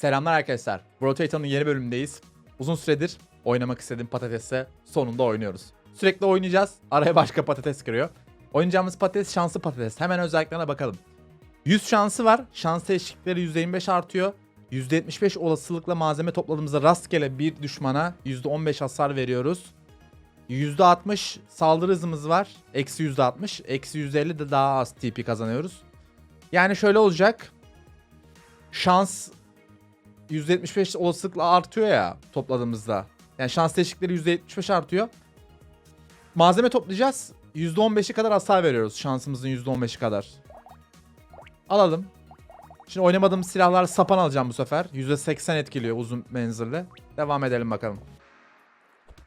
Selamlar arkadaşlar. Rotator'ın yeni bölümündeyiz. Uzun süredir oynamak istediğim patatese sonunda oynuyoruz. Sürekli oynayacağız. Araya başka patates giriyor. Oynayacağımız patates şanslı patates. Hemen özelliklerine bakalım. 100 şansı var. Şans değişiklikleri %25 artıyor. %75 olasılıkla malzeme topladığımızda rastgele bir düşmana %15 hasar veriyoruz. %60 saldırı hızımız var. Eksi %60. Eksi %50 de daha az TP kazanıyoruz. Yani şöyle olacak. Şans %75 olasılıkla artıyor ya topladığımızda. Yani şans değişiklikleri %75 artıyor. Malzeme toplayacağız. %15'i kadar hasar veriyoruz. Şansımızın %15'i kadar. Alalım. Şimdi oynamadığım silahlar sapan alacağım bu sefer. %80 etkiliyor uzun menzilli. Devam edelim bakalım.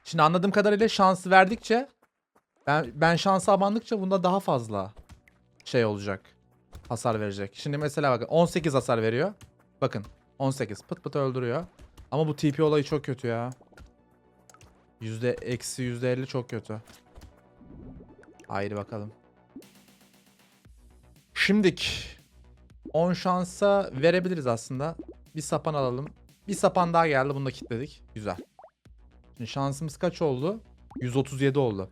Şimdi anladığım kadarıyla şansı verdikçe ben, ben şansı abandıkça bunda daha fazla şey olacak. Hasar verecek. Şimdi mesela bakın 18 hasar veriyor. Bakın 18 pıt pıt öldürüyor. Ama bu TP olayı çok kötü ya. Yüzde eksi yüzde elli çok kötü. Haydi bakalım. Şimdik 10 şansa verebiliriz aslında. Bir sapan alalım. Bir sapan daha geldi. Bunu da kilitledik. Güzel. Şimdi şansımız kaç oldu? 137 oldu.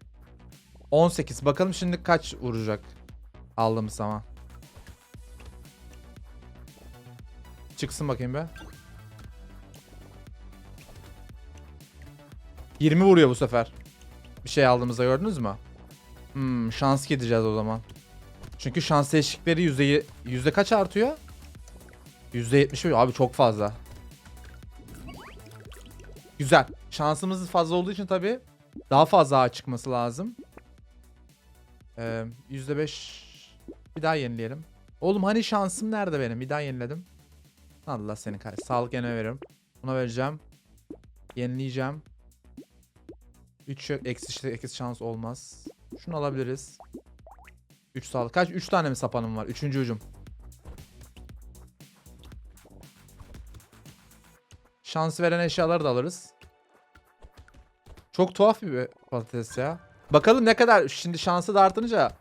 18. Bakalım şimdi kaç vuracak aldığımız zaman. Çıksın bakayım be. 20 vuruyor bu sefer. Bir şey aldığımızda gördünüz mü? Hmm, şans gideceğiz o zaman. Çünkü şans değişiklikleri yüzde, yüzde kaç artıyor? Yüzde yetmiş. Abi çok fazla. Güzel. Şansımız fazla olduğu için tabii daha fazla ağ çıkması lazım. Ee, yüzde beş. Bir daha yenileyelim. Oğlum hani şansım nerede benim? Bir daha yeniledim. Allah seni kahretsin. Sağlık yenme veriyorum. Buna vereceğim. Yenileyeceğim. 3 eksi, eksi şans olmaz. Şunu alabiliriz. 3 sağlık. Kaç? 3 tane mi sapanım var? 3. ucum. Şans veren eşyaları da alırız. Çok tuhaf bir patates ya. Bakalım ne kadar şimdi şansı da artınca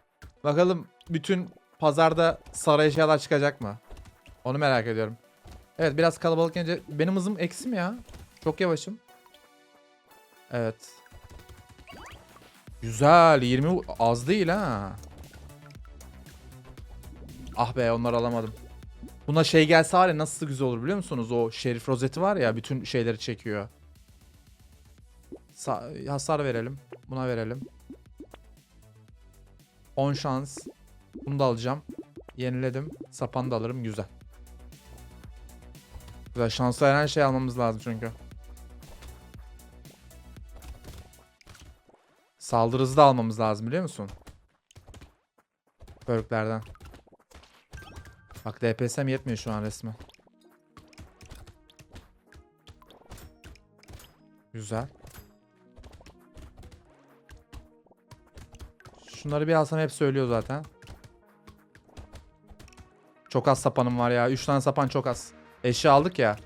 bakalım bütün pazarda sarı eşyalar çıkacak mı? Onu merak ediyorum. Evet biraz kalabalık gelince benim hızım eksi mi ya? Çok yavaşım. Evet. Güzel 20 az değil ha. Ah be onları alamadım. Buna şey gelse var nasıl güzel olur biliyor musunuz? O şerif rozeti var ya bütün şeyleri çekiyor. Sa- hasar verelim. Buna verelim. 10 şans. Bunu da alacağım. Yeniledim. Sapan da alırım. Güzel. Güzel. Şans veren şey almamız lazım çünkü. Saldırı hızı da almamız lazım biliyor musun? Perklerden. Bak DPS'm yetmiyor şu an resmen. Güzel. Şunları bir alsam hep söylüyor zaten. Çok az sapanım var ya. 3 tane sapan çok az. Eşya aldık ya.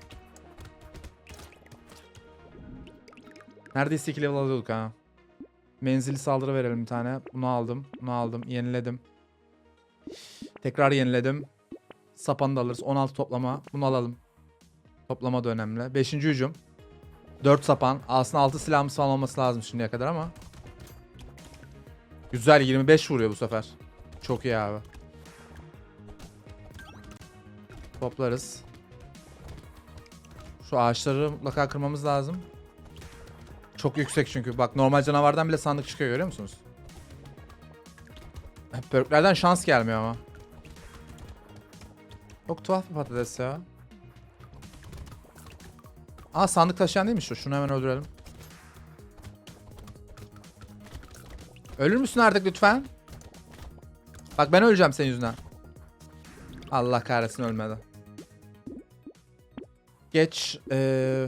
Neredeyse 2 level alıyorduk ha. Menzili saldırı verelim bir tane. Bunu aldım. Bunu aldım. Yeniledim. Tekrar yeniledim. Sapanı da alırız. 16 toplama. Bunu alalım. Toplama da önemli. 5. hücum. 4 sapan. Aslında 6 silahımız falan olması lazım şimdiye kadar ama. Güzel 25 vuruyor bu sefer. Çok iyi abi. Toplarız. Şu ağaçları mutlaka kırmamız lazım. Çok yüksek çünkü. Bak normal canavardan bile sandık çıkıyor görüyor musunuz? Perklerden şans gelmiyor ama. Çok tuhaf bir patates ya. Aa sandık taşıyan değilmiş o. Şunu hemen öldürelim. Ölür müsün artık lütfen? Bak ben öleceğim senin yüzünden. Allah kahretsin ölmedi. Geç. Ee,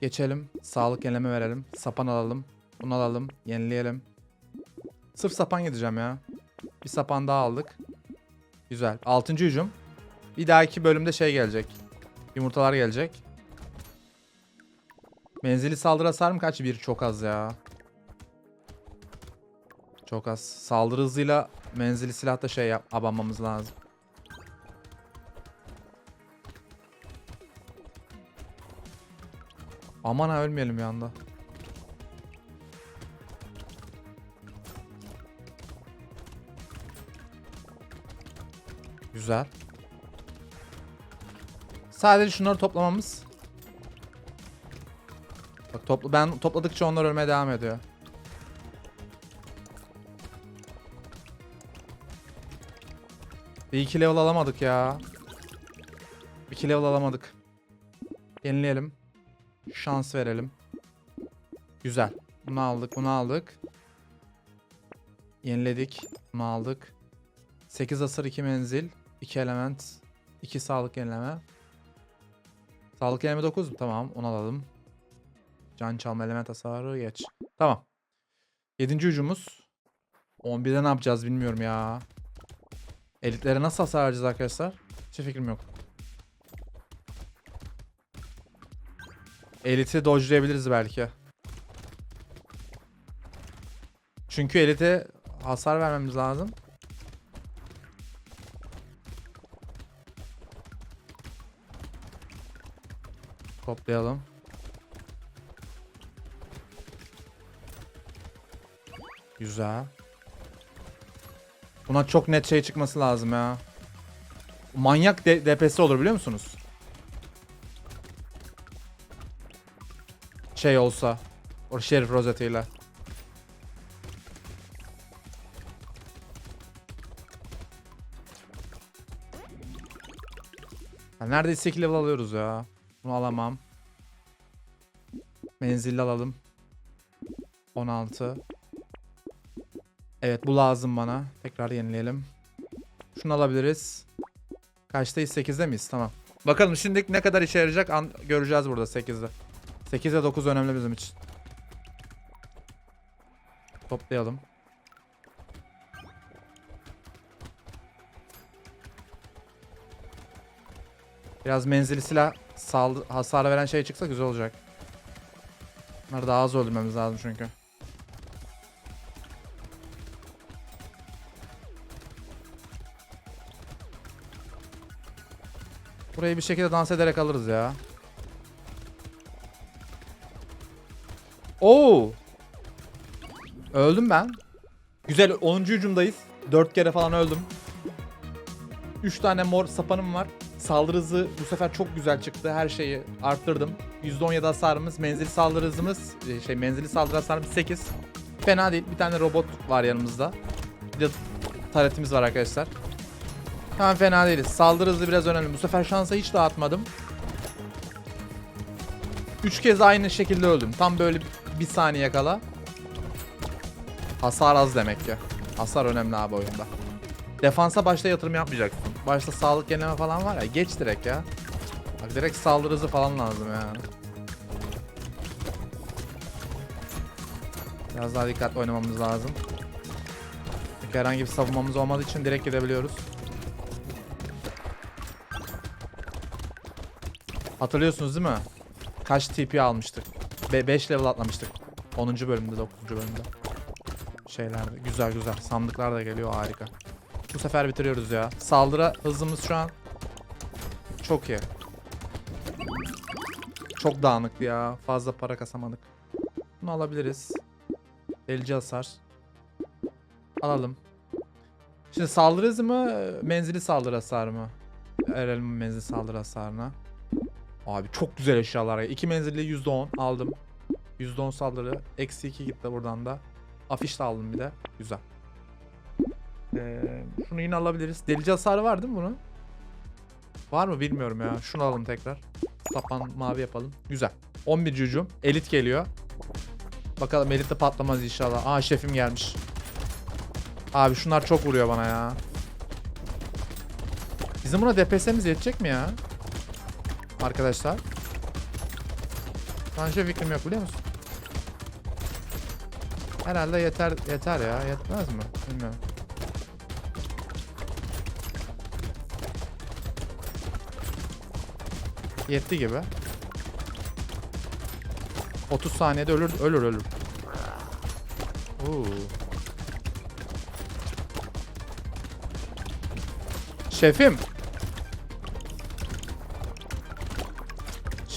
geçelim. Sağlık yenileme verelim. Sapan alalım. Bunu alalım. Yenileyelim. Sırf sapan gideceğim ya. Bir sapan daha aldık. Güzel. Altıncı hücum. Bir dahaki bölümde şey gelecek. Yumurtalar gelecek. Menzili saldırı hasarım kaç? Bir çok az ya. Çok az. Saldırı hızıyla menzili silahta şey yap abanmamız lazım. Aman ha ölmeyelim bir anda. Güzel. Sadece şunları toplamamız. Bak topla ben topladıkça onlar ölmeye devam ediyor. Bir iki level alamadık ya. Bir iki level alamadık. Yenileyelim. Şans verelim. Güzel. Bunu aldık, bunu aldık. Yeniledik. Bunu aldık. 8 hasar 2 menzil. 2 element. 2 sağlık yenileme. Sağlık yenileme 9 mu? Tamam onu alalım. Can çalma element hasarı geç. Tamam. 7. hücumuz. 11'de ne yapacağız bilmiyorum ya. Elitlere nasıl hasar vereceğiz arkadaşlar? Hiç fikrim yok. Elit'i dodge'layabiliriz belki. Çünkü elite hasar vermemiz lazım. Toplayalım. Güzel. Buna çok net şey çıkması lazım ya. Manyak de DPS olur biliyor musunuz? Şey olsa. O Şerif Rosetta ile. Ya neredeyse 2 level alıyoruz ya. Bunu alamam. Menzilli alalım. 16. Evet bu lazım bana. Tekrar yenileyelim. Şunu alabiliriz. Kaçtayız? 8'de miyiz? Tamam. Bakalım şimdi ne kadar işe yarayacak göreceğiz burada 8'de. 8 ve 9 önemli bizim için. Toplayalım. Biraz menzili silah hasar veren şey çıksa güzel olacak. Bunları daha az öldürmemiz lazım çünkü. Burayı bir şekilde dans ederek alırız ya. Oo! Öldüm ben. Güzel 10. hücumdayız. 4 kere falan öldüm. 3 tane mor sapanım var. Saldırı hızı bu sefer çok güzel çıktı. Her şeyi arttırdım. %17 hasarımız, menzili saldırı hızımız, e, şey menzili saldırı hasarımız 8. Fena değil. Bir tane robot var yanımızda. Bir de taretimiz var arkadaşlar. Tamam fena değiliz. Saldırı hızı biraz önemli. Bu sefer şansa hiç dağıtmadım. 3 kez aynı şekilde öldüm. Tam böyle bir saniye kala. Hasar az demek ki. Hasar önemli abi oyunda. Defansa başta yatırım yapmayacaksın. Başta sağlık yenileme falan var ya geç direkt ya. Bak direkt saldırı hızı falan lazım yani. Biraz daha dikkatli oynamamız lazım. Çünkü herhangi bir savunmamız olmadığı için direkt gidebiliyoruz. Hatırlıyorsunuz değil mi? Kaç TP almıştık? 5 level atlamıştık. 10. bölümde 9. bölümde. Şeylerde. Güzel güzel. Sandıklar da geliyor harika. Bu sefer bitiriyoruz ya. Saldırı hızımız şu an çok iyi. Çok dağınık ya. Fazla para kasamadık. Bunu alabiliriz. Delici hasar. Alalım. Şimdi saldırı hızı mı? Menzili saldırı hasarı mı? Erelim menzili saldırı hasarına. Abi çok güzel eşyalar. ya. İki menzilli %10 aldım. %10 saldırı. Eksi 2 gitti buradan da. Afiş de aldım bir de. Güzel. Ee, şunu yine alabiliriz. Delici hasarı var değil mi bunun? Var mı bilmiyorum ya. Şunu alalım tekrar. Sapan mavi yapalım. Güzel. 11 hücum. Elit geliyor. Bakalım elit de patlamaz inşallah. Aa şefim gelmiş. Abi şunlar çok vuruyor bana ya. Bizim buna DPS'miz yetecek mi ya? Arkadaşlar. Hiçbir fikrim yok biliyor musun? Herhalde yeter yeter ya. Yetmez mi? Bilmiyorum. Yetti gibi. 30 saniyede ölür ölür ölür. Oo. Şefim.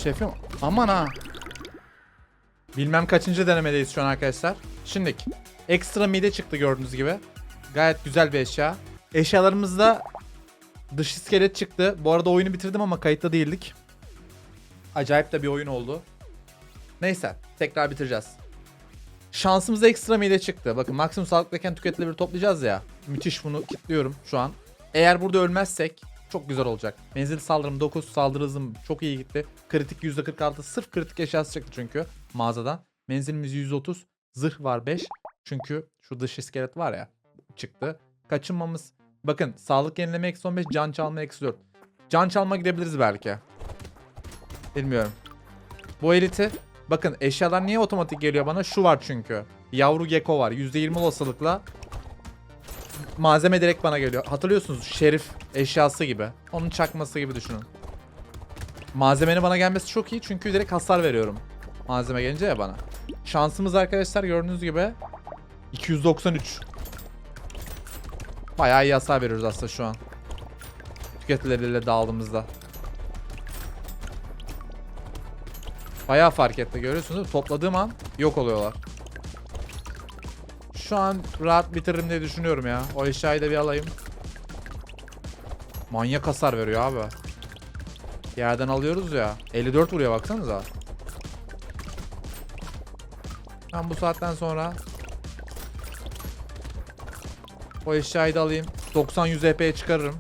Şefim aman ha. Bilmem kaçıncı denemedeyiz şu an arkadaşlar. Şimdi ekstra mide çıktı gördüğünüz gibi. Gayet güzel bir eşya. Eşyalarımızda dış iskelet çıktı. Bu arada oyunu bitirdim ama kayıtta değildik. Acayip de bir oyun oldu. Neyse tekrar bitireceğiz. Şansımıza ekstra mide çıktı. Bakın maksimum sağlıktayken tüketilebilir toplayacağız ya. Müthiş bunu kilitliyorum şu an. Eğer burada ölmezsek çok güzel olacak. Menzil saldırım 9, saldırı hızım çok iyi gitti. Kritik %46 sırf kritik eşyası çıktı çünkü mağazadan. Menzilimiz 130, zırh var 5. Çünkü şu dış iskelet var ya çıktı. Kaçınmamız bakın sağlık yenileme eksi 15, can çalma eksi 4. Can çalma gidebiliriz belki. Bilmiyorum. Bu eliti bakın eşyalar niye otomatik geliyor bana? Şu var çünkü. Yavru gecko var. %20 olasılıkla malzeme direkt bana geliyor. Hatırlıyorsunuz şerif eşyası gibi. Onun çakması gibi düşünün. Malzemenin bana gelmesi çok iyi çünkü direkt hasar veriyorum. Malzeme gelince ya bana. Şansımız arkadaşlar gördüğünüz gibi 293. Bayağı iyi hasar veriyoruz aslında şu an. Tüketileriyle dağıldığımızda. Bayağı fark etti görüyorsunuz? Topladığım an yok oluyorlar. Şu an rahat bitiririm diye düşünüyorum ya. O eşyayı da bir alayım. Manyak hasar veriyor abi. Yerden alıyoruz ya. 54 vuruyor baksanıza. Ben bu saatten sonra o eşyayı da alayım. 90-100 EP'ye çıkarırım.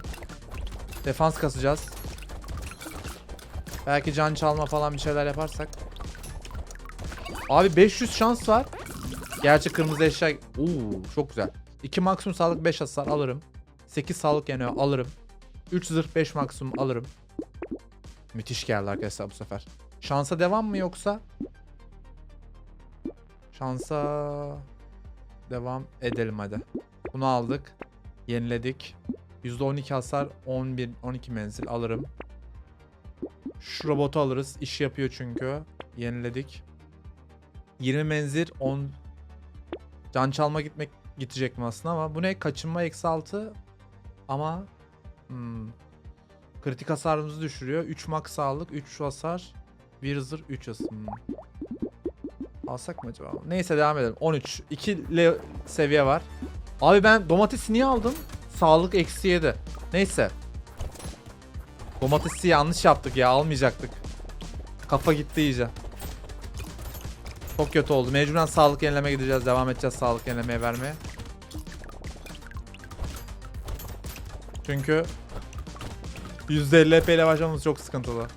Defans kasacağız. Belki can çalma falan bir şeyler yaparsak. Abi 500 şans var. Gerçi kırmızı eşya... Oo, çok güzel. 2 maksimum sağlık 5 hasar alırım. 8 sağlık yanıyor alırım. 3 zırh 5 maksimum alırım. Müthiş geldi arkadaşlar bu sefer. Şansa devam mı yoksa? Şansa devam edelim hadi. Bunu aldık. Yeniledik. %12 hasar 11 12 menzil alırım. Şu robotu alırız. İş yapıyor çünkü. Yeniledik. 20 menzil 10 Can çalma gitmek gidecek mi aslında ama bu ne? Kaçınma eksi 6 ama hmm, kritik hasarımızı düşürüyor. 3 max sağlık, 3 hasar, 1 zırh, 3 hız. Hmm. Alsak mı acaba? Neyse devam edelim. 13. 2 le seviye var. Abi ben domatesi niye aldım? Sağlık eksi 7. Neyse. Domatesi yanlış yaptık ya almayacaktık. Kafa gitti iyice. Çok kötü oldu. Mecburen sağlık yenileme gideceğiz. Devam edeceğiz sağlık yenilemeye vermeye. Çünkü %50 EP ile başlamamız çok sıkıntılı.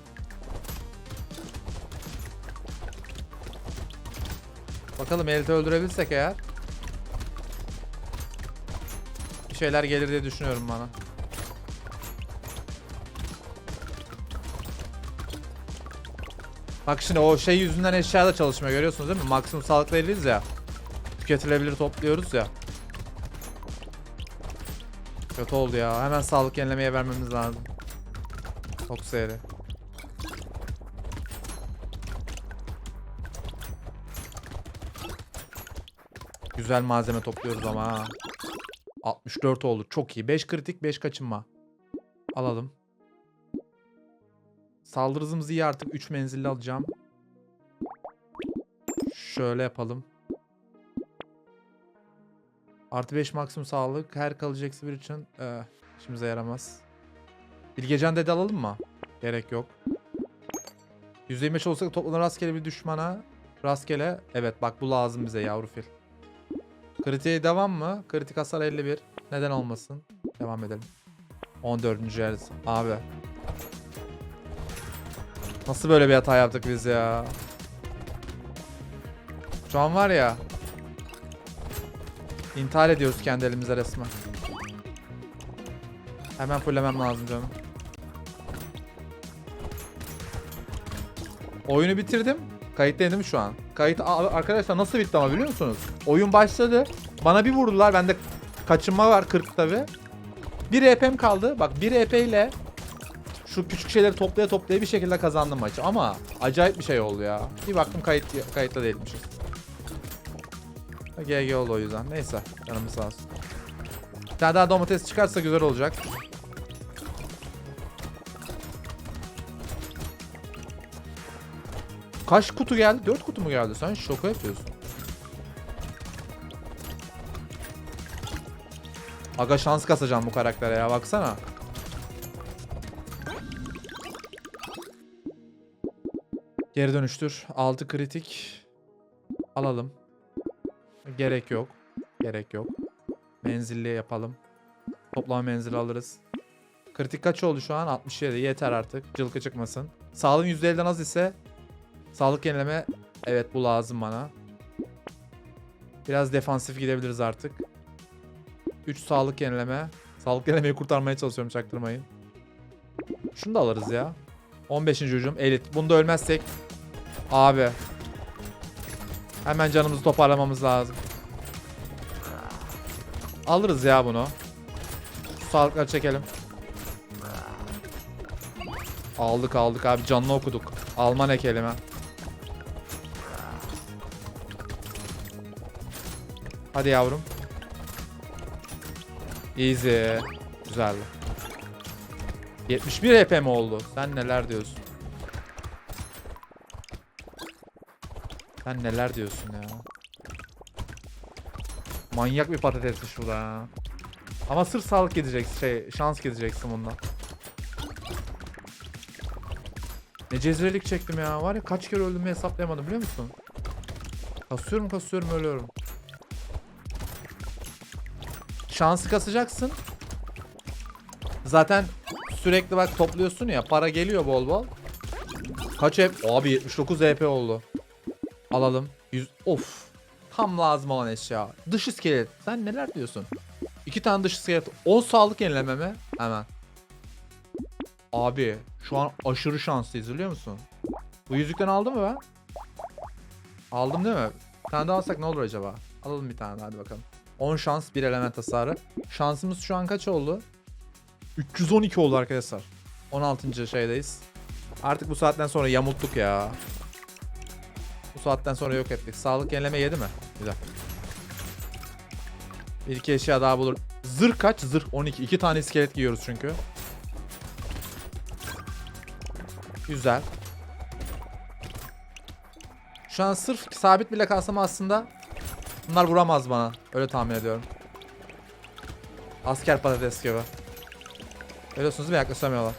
Bakalım Elit'i öldürebilsek eğer. Bir şeyler gelir diye düşünüyorum bana. Bak şimdi o şey yüzünden eşya da çalışmıyor görüyorsunuz değil mi? Maksimum sağlıklı değiliz ya. Tüketilebilir topluyoruz ya. Kötü oldu ya. Hemen sağlık yenilemeye vermemiz lazım. Çok seri. Güzel malzeme topluyoruz ama ha. 64 oldu. Çok iyi. 5 kritik 5 kaçınma. Alalım. Saldırı hızımız iyi artık. 3 menzilli alacağım. Şöyle yapalım. Artı 5 maksimum sağlık. Her kalıcı eksi bir için eh, işimize yaramaz. Bilgecan dedi alalım mı? Gerek yok. %25 olsa toplanan rastgele bir düşmana rastgele. Evet bak bu lazım bize yavru fil. Kritiğe devam mı? Kritik hasar 51. Neden olmasın? Devam edelim. 14. yer. Abi. Nasıl böyle bir hata yaptık biz ya? Şu an var ya. İntihar ediyoruz kendi elimize resmen. Hemen fullemem lazım canım. Oyunu bitirdim. Kayıttaydım şu an. Kayıt arkadaşlar nasıl bitti ama biliyor musunuz? Oyun başladı. Bana bir vurdular. Bende kaçınma var 40 tabi. Bir EP'm kaldı. Bak bir EP ile şu küçük şeyleri toplaya toplaya bir şekilde kazandım maçı. Ama acayip bir şey oldu ya. Bir baktım kayıt kayıtta değilmişiz. GG oldu o yüzden. Neyse canımız sağ olsun. Bir tane daha domates çıkarsa güzel olacak. Kaç kutu geldi? 4 kutu mu geldi? Sen şoka yapıyorsun. Aga şans kasacağım bu karaktere ya baksana. Geri dönüştür. 6 kritik. Alalım. Gerek yok. Gerek yok. Menzilli yapalım. Toplam menzili alırız. Kritik kaç oldu şu an? 67. Yeter artık. Cılkı çıkmasın. Sağlığım %50'den az ise sağlık yenileme evet bu lazım bana. Biraz defansif gidebiliriz artık. 3 sağlık yenileme. Sağlık yenilemeyi kurtarmaya çalışıyorum çaktırmayın. Şunu da alırız ya. 15. hücum elit. Bunda ölmezsek abi hemen canımızı toparlamamız lazım. Alırız ya bunu. Şu çekelim. Aldık aldık abi canlı okuduk. Alman kelime. Hadi yavrum. Easy. Güzel. 71 HP mi oldu? Sen neler diyorsun? Sen neler diyorsun ya? Manyak bir patatesmiş bu da ya. Ama sırf sağlık gideceksin şey şans gideceksin bundan. Ne cezrelik çektim ya. Var ya kaç kere öldüğümü hesaplayamadım biliyor musun? Kasıyorum kasıyorum ölüyorum. Şansı kasacaksın. Zaten sürekli bak topluyorsun ya para geliyor bol bol. Kaç hep? Abi 79 HP oldu. Alalım. 100 of. Tam lazım olan eşya. Dış iskelet. Sen neler diyorsun? İki tane dış iskelet. 10 sağlık yenileme mi? Hemen. Abi şu an aşırı şanslıyız biliyor musun? Bu yüzükten aldım mı ben? Aldım değil mi? Bir tane daha alsak ne olur acaba? Alalım bir tane hadi bakalım. 10 şans 1 element hasarı. Şansımız şu an kaç oldu? 312 oldu arkadaşlar. 16. şeydeyiz. Artık bu saatten sonra yamulttuk ya. Bu saatten sonra yok ettik. Sağlık yenileme yedi mi? Güzel. Bir iki eşya daha bulur. Zırh kaç? Zırh 12. İki tane iskelet giyiyoruz çünkü. Güzel. Şu an sırf sabit bile kalsam aslında bunlar vuramaz bana. Öyle tahmin ediyorum. Asker patates gibi. Görüyorsunuz değil mi? Yaklaşamıyorlar.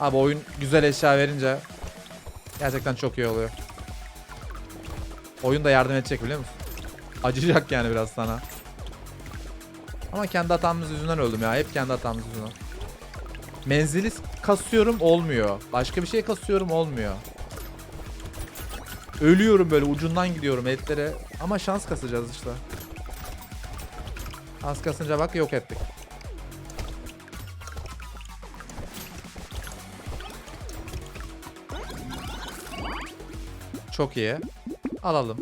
Abi oyun güzel eşya verince gerçekten çok iyi oluyor. Oyun da yardım edecek biliyor musun? Acıyacak yani biraz sana. Ama kendi hatamız yüzünden öldüm ya. Hep kendi hatamız yüzünden. Menzili kasıyorum olmuyor. Başka bir şey kasıyorum olmuyor. Ölüyorum böyle ucundan gidiyorum etlere. Ama şans kasacağız işte. Şans kasınca bak yok ettik. Çok iyi. Alalım.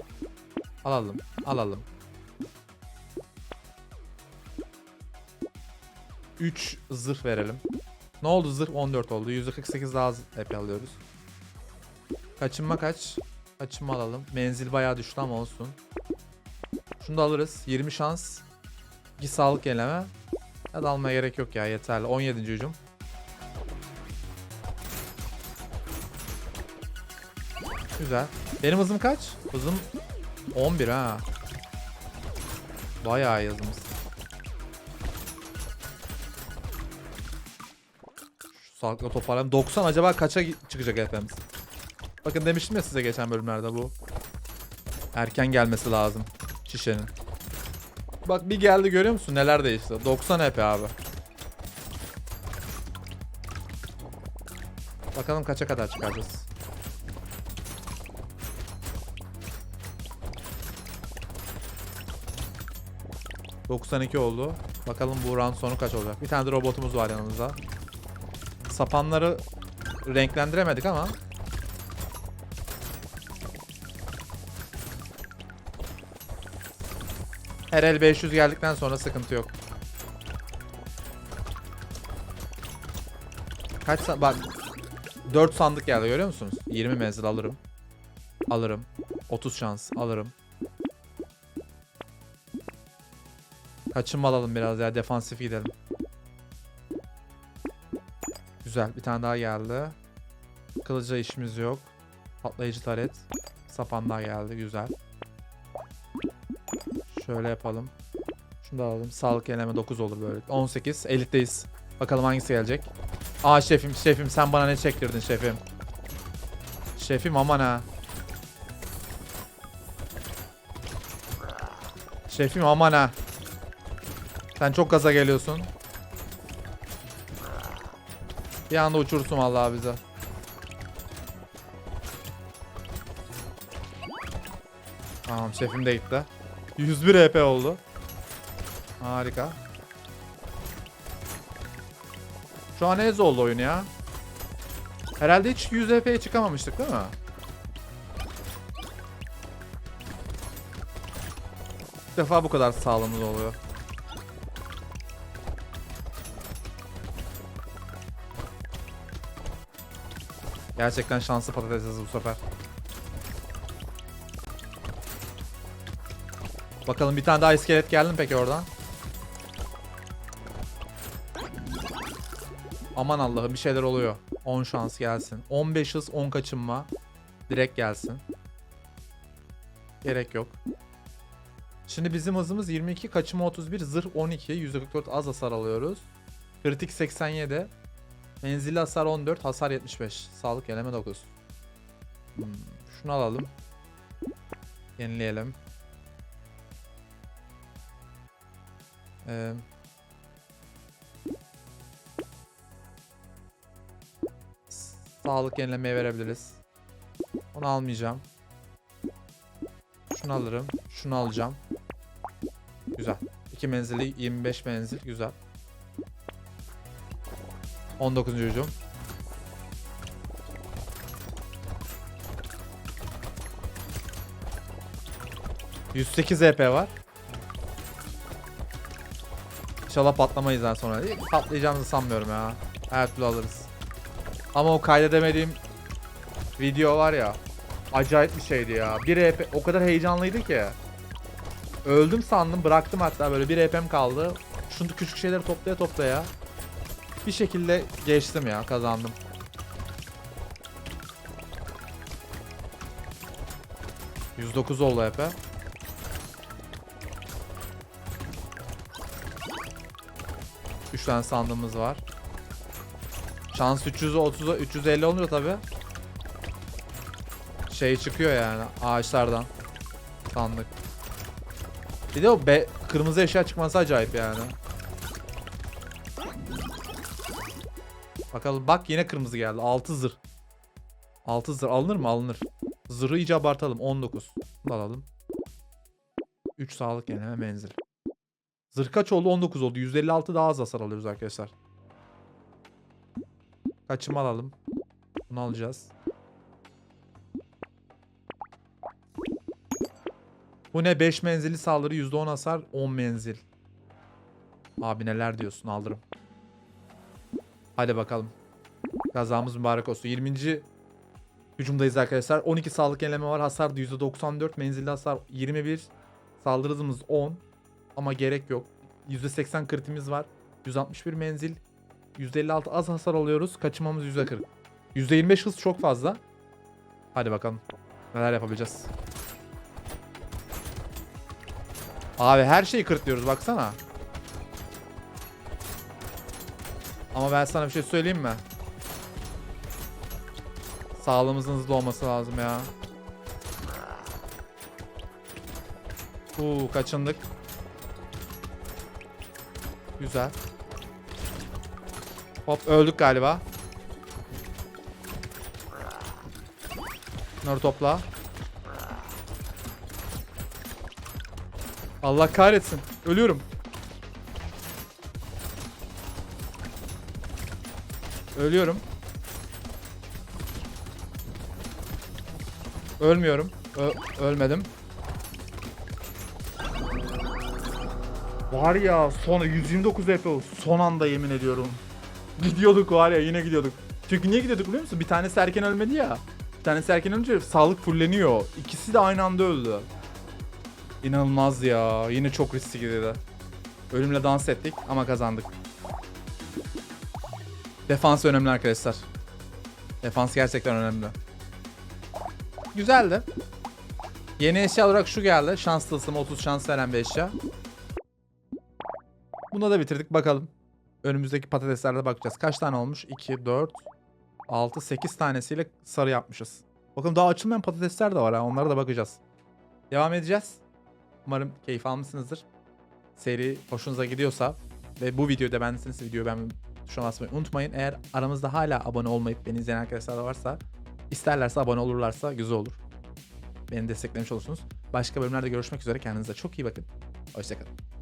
Alalım. Alalım. 3 zırh verelim. Ne oldu zırh 14 oldu. %48 daha HP alıyoruz. Kaçınma kaç. Kaçınma alalım. Menzil bayağı düştü ama olsun. Şunu da alırız. 20 şans. 2 sağlık yenileme. Ya da almaya gerek yok ya yeterli. 17. hücum. Güzel. Benim hızım kaç? Hızım 11 ha. Bayağı iyi sağlıkla toparlayalım. 90 acaba kaça çıkacak HP'miz? Bakın demiştim ya size geçen bölümlerde bu. Erken gelmesi lazım şişenin. Bak bir geldi görüyor musun neler değişti. 90 HP abi. Bakalım kaça kadar çıkaracağız. ...92 oldu. Bakalım bu round sonu kaç olacak. Bir tane de robotumuz var yanımızda. Sapanları renklendiremedik ama Her el 500 geldikten sonra sıkıntı yok. Kaç sa- bak 4 sandık geldi görüyor musunuz? 20 menzil alırım. Alırım. 30 şans alırım. Kaçınma alalım biraz ya defansif gidelim. Güzel bir tane daha geldi. Kılıca işimiz yok. Patlayıcı taret. Sapanlar geldi. Güzel. Şöyle yapalım. Şunu da alalım. Sağlık yenileme 9 olur böyle. 18. Elitteyiz. Bakalım hangisi gelecek. Aa şefim şefim sen bana ne çektirdin şefim. Şefim aman ha. Şefim aman ha. Sen çok gaza geliyorsun. Bir anda uçursun vallahi bize. Tamam şefim de gitti. 101 EP oldu. Harika. Şu an ez oldu oyun ya. Herhalde hiç 100 EP'ye çıkamamıştık değil mi? İlk defa bu kadar sağlığımız oluyor. Gerçekten şanslı patatesiz bu sefer. Bakalım bir tane daha iskelet geldi mi peki oradan? Aman Allah'ım bir şeyler oluyor. 10 şans gelsin. 15 hız 10 kaçınma. Direkt gelsin. Gerek yok. Şimdi bizim hızımız 22, kaçınma 31, zırh 12, %44 az hasar alıyoruz. Kritik 87. Menzilli hasar 14, hasar 75. Sağlık eleme 9. Hmm, şunu alalım. Yenileyelim. Ee, sağlık yenilemeye verebiliriz. Onu almayacağım. Şunu alırım. Şunu alacağım. Güzel. 2 menzili 25 menzil. Güzel. 19. hücum. ...108 EP var. İnşallah patlamayız daha sonra. Patlayacağımızı sanmıyorum ya. Her türlü alırız. Ama o kaydedemediğim video var ya. Acayip bir şeydi ya. Bir EP o kadar heyecanlıydı ki. Öldüm sandım bıraktım hatta böyle bir EP'm kaldı. Şunu küçük şeyleri toplaya toplaya. Bir şekilde geçtim ya kazandım. %9 oldu EP. Üç tane sandığımız var. Şans 300'e 30'a 350 olunca tabi. Şey çıkıyor yani ağaçlardan. Sandık. Bir de o be kırmızı eşya çıkması acayip yani. Bakalım bak yine kırmızı geldi. 6 zırh. 6 zırh alınır mı? Alınır. Zırhı iyice abartalım. 19. Bunu alalım. 3 sağlık yenileme menzil. Zırh kaç oldu? 19 oldu. 156 daha az hasar alıyoruz arkadaşlar. Kaçımı alalım. Bunu alacağız. Bu ne? 5 menzilli saldırı %10 hasar 10 menzil. Abi neler diyorsun alırım. Hadi bakalım. Kazamız mübarek olsun. 20. hücumdayız arkadaşlar. 12 sağlık yenileme var. Hasar da %94. Menzilli hasar 21. Saldırı hızımız 10. Ama gerek yok. %80 kritimiz var. 161 menzil. %56 az hasar alıyoruz. Kaçınmamız %40. %25 hız çok fazla. Hadi bakalım. Neler yapabileceğiz. Abi her şeyi kırıtlıyoruz baksana. Ama ben sana bir şey söyleyeyim mi? Sağlığımızın hızlı olması lazım ya. Uuu kaçındık. Güzel. Hop öldük galiba. Bunları topla. Allah kahretsin. Ölüyorum. Ölüyorum. Ölmüyorum. Ö- ölmedim. Var ya son 129 EP son anda yemin ediyorum. Gidiyorduk var ya yine gidiyorduk. Çünkü niye gidiyorduk biliyor musun? Bir tanesi erken ölmedi ya. Bir tanesi erken ölünce sağlık fulleniyor. İkisi de aynı anda öldü. İnanılmaz ya. Yine çok riskli gidildi. Ölümle dans ettik ama kazandık. Defans önemli arkadaşlar. Defans gerçekten önemli. güzeldi. Yeni eşya olarak şu geldi. Şans tılsımı 30 şans veren bir eşya. Buna da bitirdik bakalım. Önümüzdeki patateslerde bakacağız. Kaç tane olmuş? 2, 4, 6, 8 tanesiyle sarı yapmışız. Bakın daha açılmayan patatesler de var ha. Onlara da bakacağız. Devam edeceğiz. Umarım keyif almışsınızdır. Seri hoşunuza gidiyorsa ve bu videoyu da beğendiyseniz videoyu beğenmeyi tuşuna basmayı unutmayın. Eğer aramızda hala abone olmayıp beni izleyen arkadaşlar da varsa isterlerse abone olurlarsa güzel olur. Beni desteklemiş olursunuz. Başka bölümlerde görüşmek üzere. Kendinize çok iyi bakın. Hoşçakalın.